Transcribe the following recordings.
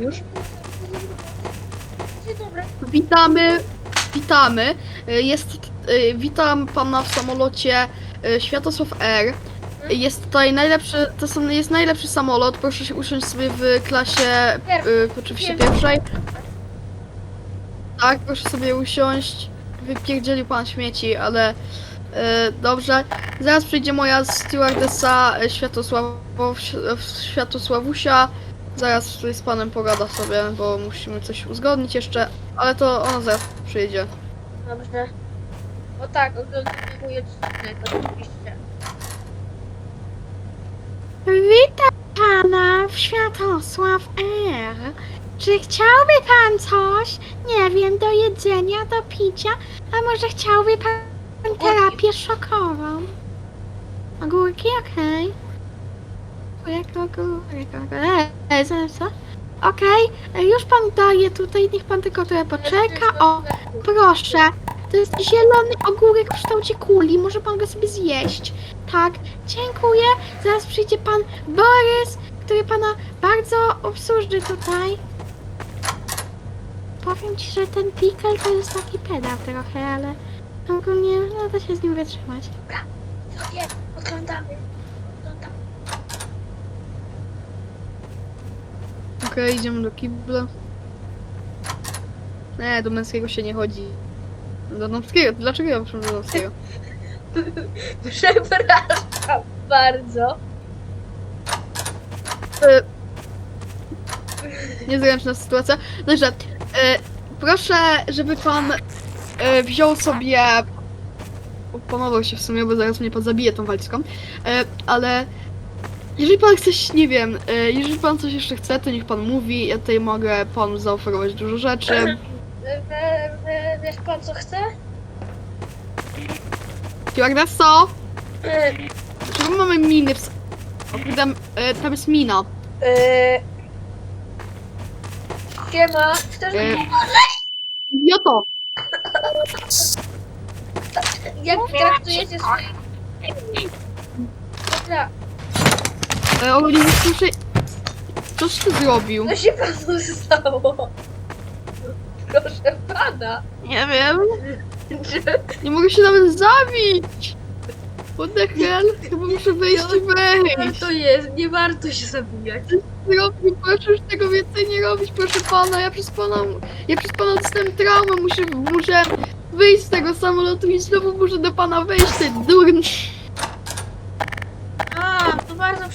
Już? Dzień dobry. Witamy, witamy. Y, Jest, y, witam pana w samolocie y, Światosław Air. Y, Jest tutaj najlepszy, to są, jest najlepszy samolot. Proszę się usiąść sobie w klasie, y, oczywiście pierwszej. Tak, proszę sobie usiąść. Wypierdzielił pan śmieci, ale y, dobrze. Zaraz przyjdzie moja stewardessa Światosław, Światosławusia. Zaraz tutaj z panem pogada sobie, bo musimy coś uzgodnić jeszcze, ale to ona zaraz przyjdzie. Dobrze. O tak, oglądamy odcinek, oczywiście. Witam pana w Światosław R. Czy chciałby pan coś? Nie wiem, do jedzenia, do picia? A może chciałby pan terapię szokową? Ogórki, okej. Ogórek, ogórek, ogórek. Ej, zaraz co? Okej, już pan daje tutaj, niech pan tylko trochę poczeka. O, proszę. To jest zielony ogórek w kształcie kuli, może pan go sobie zjeść. Tak, dziękuję. Zaraz przyjdzie pan Borys, który pana bardzo obsłuży tutaj. Powiem ci, że ten pickle to jest taki pedał trochę, ale ogólnie no da się z nim wytrzymać. Co jest? Oglądamy. Oglądamy. Okej, idziemy do kibla. Nie, do męskiego się nie chodzi. Do damskiego, dlaczego ja muszę do damskiego? Przepraszam bardzo. E, Niezręczna sytuacja. Dobrze, e, proszę, żeby pan e, wziął sobie... Pomagał się w sumie, bo zaraz mnie pan zabije tą walizką. E, ale jeżeli pan chce, nie wiem, e, jeżeli pan coś jeszcze chce, to niech pan mówi. Ja tutaj mogę panu zaoferować dużo rzeczy. Wie- wie- Wiesz pan co chce? Stewardessa, E, czemu mamy miny w... s- O kurde, e, tam jest mina. e, Siema, chcesz E, idioto! jak traktujecie swoich... Dobra, E, o, nie słyszę... Coś ty zrobił? co się panu stało? Proszę pana. Nie wiem. Nie mogę się nawet zabić! What the hell? Chyba muszę wyjść i wejść. to jest? Nie warto się zabijać. Robił, proszę już tego więcej nie robić, proszę pana. Ja przez pana, ja przez pana dostałem traumę. Muszę, muszę wyjść z tego samolotu i znowu muszę do pana wejść, ty durny.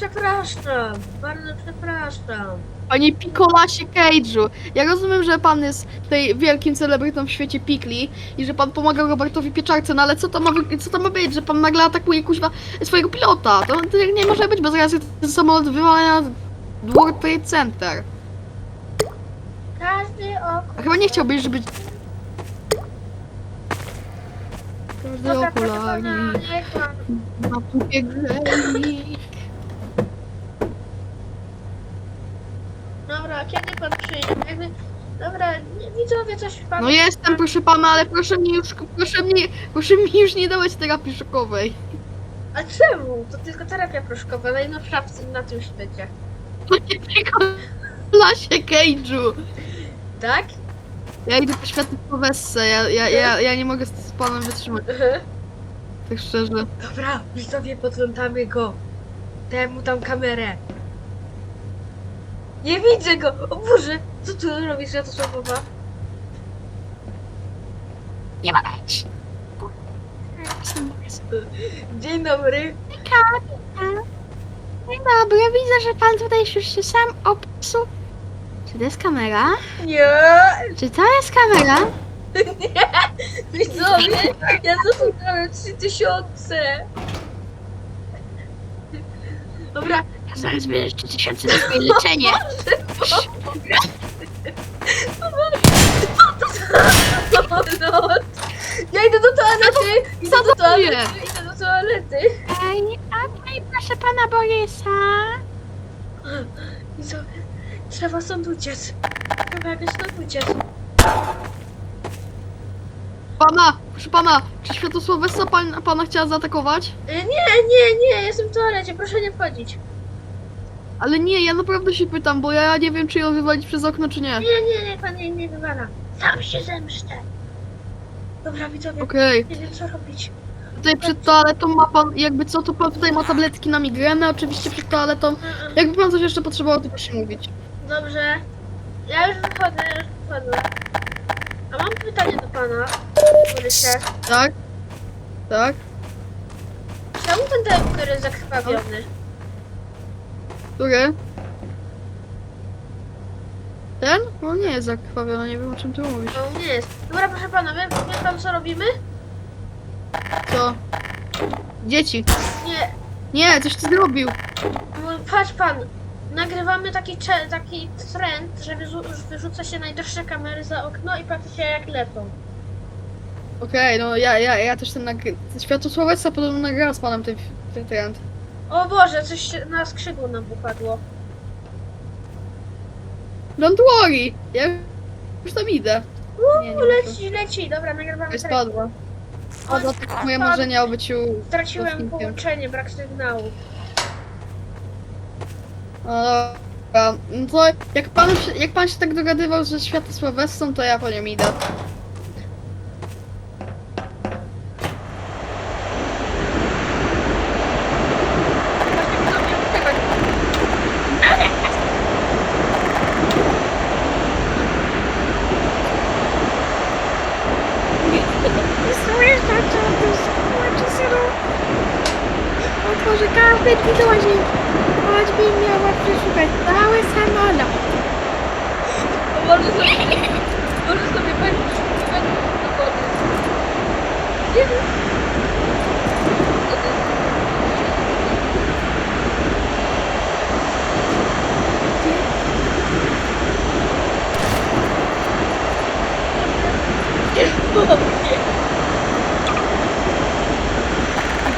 Przepraszam. Bardzo przepraszam. Panie Piccolasie Cage'u, ja rozumiem, że pan jest tutaj wielkim celebrytą w świecie pikli i że pan pomagał Robertowi Pieczarce, no ale co to ma, wy- co to ma być, że pan nagle atakuje kuźwa swojego pilota? To, to nie może być, bo zaraz ten samolot wywala na World Trade Center. Każdy A chyba nie chciałbyś, żeby... Każdy pan. na pupie grei. Dobra, kiedy pan przyjdzie? Jakby... Dobra, nie- widzowie coś pan... No jestem, proszę pana, ale proszę mi już, proszę mnie, proszę mi już nie dawać terapii szokowej. A czemu? To tylko terapia proszkowa, najnowsza w na tym świecie. Panie Piccolasie Cage'u. Tak? Ja idę po światu po wessę, ja, ja, ja, ja nie mogę z, z panem wytrzymać, tak szczerze. Dobra, widzowie, podglądamy go. Dałem mu tam kamerę. Nie widzę go! O Boże! Co tu robisz, Jatosławowa? Nie mogę. Dzień dobry. Dzień dobry, widzę, że pan tutaj już się sam obsuł. Czy to jest kamera? Nie! Czy to jest kamera? Widzowie, ja zasłuchałem 3000! Dobra, Ja zaraz bierzesz 3000 na swoje leczenie. samolot! Ja idę do toalety! Idę do Co to toalety! Idę do toalety! Ej, proszę pana Borysa. Widzowie, trzeba stąd uciec. Trzeba jakoś stąd uciec. Pana, proszę pana, czy Światosław Wessa pan, pana chciała zaatakować? Y, Nie, nie, nie, jestem w toalecie, proszę nie wchodzić. Ale nie, ja naprawdę się pytam, bo ja nie wiem, czy ją wywalić przez okno, czy nie. Nie, nie, nie, pan jej nie wywala. Sam się zemszczę. Dobra, widzowie, Okej. nie wiem co robić. Tutaj przed toaletą ma pan, jakby co, to pan tutaj ma tabletki na migrenę, oczywiście przed toaletą. Mm, Jakby pan coś jeszcze potrzebował, to proszę mówić. Dobrze. Ja już wychodzę, ja już wychodzę. A mam pytanie do pana, Borysie. Tak? Tak? Czemu ten telewizor jest zakrwawiony? Który? Ten? No nie jest zakrwawiony, nie wiem o czym ty mówisz. No nie jest. Dobra, proszę pana, wie, wie pan co robimy? Co? Dzieci. Nie, Nie, coś ty zrobił. no, patrz pan. Nagrywamy taki, cze- taki trend, że wyzu- wyrzuca się najdroższe kamery za okno i patrzy się jak lecą. Okej, no ja, ja, ja też ten nagry... Światosławectwa podobno nagrała z panem ten, ten trend. O Boże, coś się na skrzydło nam wypadło. Don't worry! Ja już tam idę. Nie, nie U, muszę. leci, leci, dobra, nagrywamy Oj, trend. spadła. Spadła tak moje marzenia o byciu... Straciłem Kosmikiem. połączenie, brak sygnału. No dobra. No to jak pan, się- jak pan się tak dogadywał ze Światosławectwą, to ja po nią idę. Słyszę, co tu skoczy synu. Otworzę każdy drzwi do łazienki. Choćby miała przeszukać cały samolot. Może sobie, może sobie pani przypomnieć do wody. Nie wiem.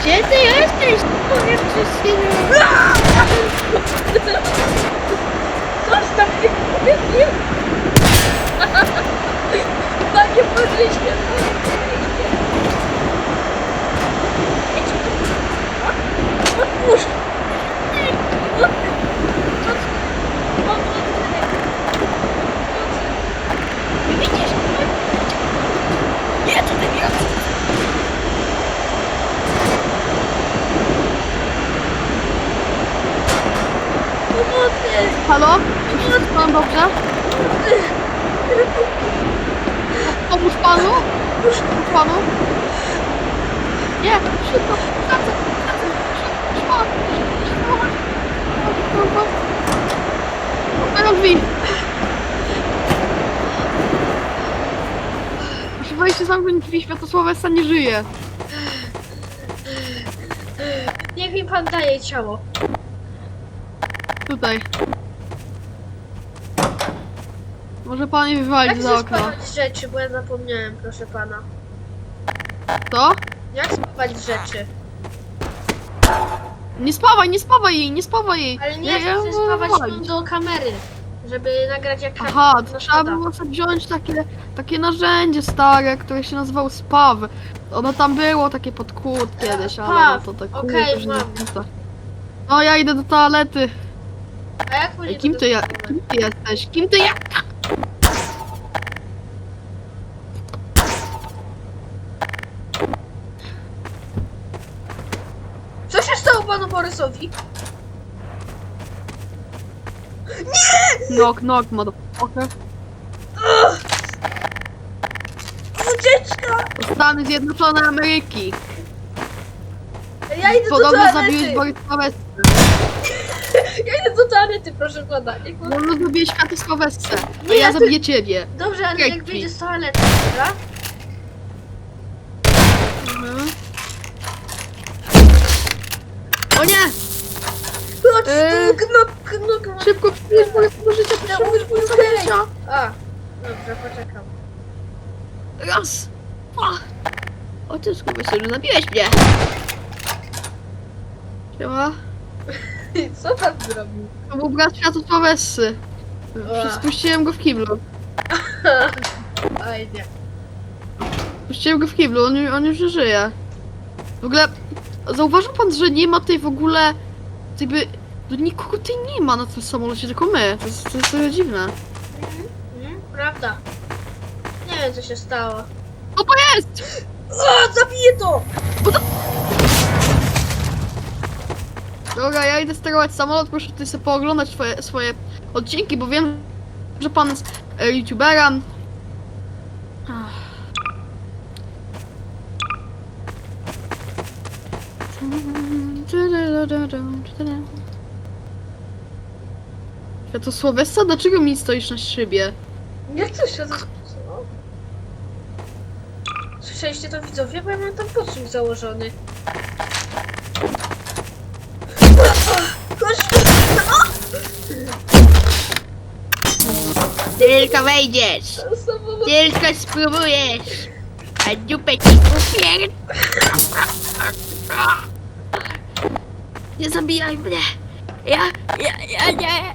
Gdzie ty jesteś? Powiem ci synu. Zostaw mnie, powiem nie. Panie Bożysie, Otwórz! Widzisz? Nie, to ten jest. Pomocy! Halo? Czy wszystko z panem dobrze? Pomóż panu? Pomóż panu? Nie, szybko, wracaj, wracaj, szybko, szybko, szybko, Otwieram drzwi. Muszę wejść i zamknąć drzwi, Światosławesta nie żyje. Niech mi pan daje ciało. Tutaj. Może pan Jak wywalić za okno. spawać rzeczy, bo ja zapomniałem, proszę pana. Co? Jak spawać rzeczy? Nie spawaj, nie spawaj jej, nie spawaj jej. Ale nie Ja- chcę spawać wywalić. do kamery, żeby nagrać jak Aha, to trzeba szkoda. było sobie wziąć takie, takie narzędzie stare, które się nazywało spaw. Ono tam było takie pod kłód kiedyś, ale no to tak okej, że nie mam. pamiętam. No ja idę do toalety. A jak później Ej, kim to ty, ja, kim ty jesteś? Kim ty ja? Co się stało panu Borysowi? Knock, knock, motherfucker. Ucieczka! To Stany Zjednoczone Ameryki. Ja idę do Podobno zabiłeś toalety! Borysa Ja toalety, proszę pana. Niech pan... Podobno zabiłeś Światosławestę. A Nie, ja ja zabiję ciebie. Dobrze, ale Jak jak drzwi? wyjdzie z toalety, dobra? Mhm. O nie! Chodź, Eee. knok, knok, knok. Szybko, szybko, szybko, życia, Ja szybko, umiem szybko, powiedzieć. życia. A, dobrze, poczekam. Raz! O, o ty skurwysynu, zabiłeś mnie! Siema. Co pan zrobił? To był brat Światosławessy. Ła. Spuściłem go w kiblu. Oj, nie. Puściłem go w kiblu, on, on już nie żyje. W ogóle, zauważył pan, że nie ma tutaj w ogóle jakby No nikogo tutaj nie ma na tym samolocie, tylko my. To jest, to jest trochę dziwne. Mhm, mhm, prawda. Nie wiem, co się stało. Co to jest? O, zabiję to! Dobra, ja idę sterować samolot, proszę tutaj sobie pooglądać swoje, swoje odcinki, bo wiem, że pan jest e, youtuberem. Światosłowessa, dlaczego mi stoisz na szybie? Jak to się to... co? Słyszeliście to widzowie? Bo ja mam tam podsłuch założony. Tylko wejdziesz, tylko spróbujesz, a dupę ci upier... Nie zabijaj mnie. Ja, ja, ja nie.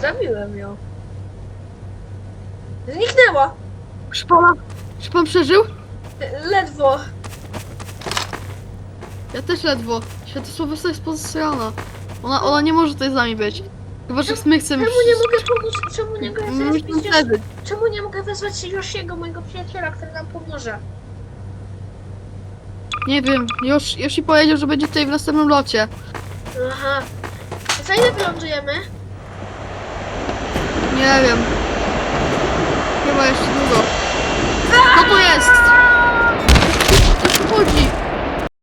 Zabiłem ją. Zniknęła! Czy pan przeżył? Ledwo. Ja też ledwo. Światosłowessa jest pozasrana. Ona, ona nie może tutaj z nami być. Chyba, że my chcemy... Czemu nie mogę pomóc? Czemu nie mogę wezwać. Czemu nie mogę wezwać Yoshiego, mojego przyjaciela, który nam pomoże? Nie wiem, już, już i powiedział, że będzie tutaj w następnym locie. Aha. Za ile wylądujemy? Nie wiem. Chyba jeszcze długo. Co to jest? Co tu chodzi?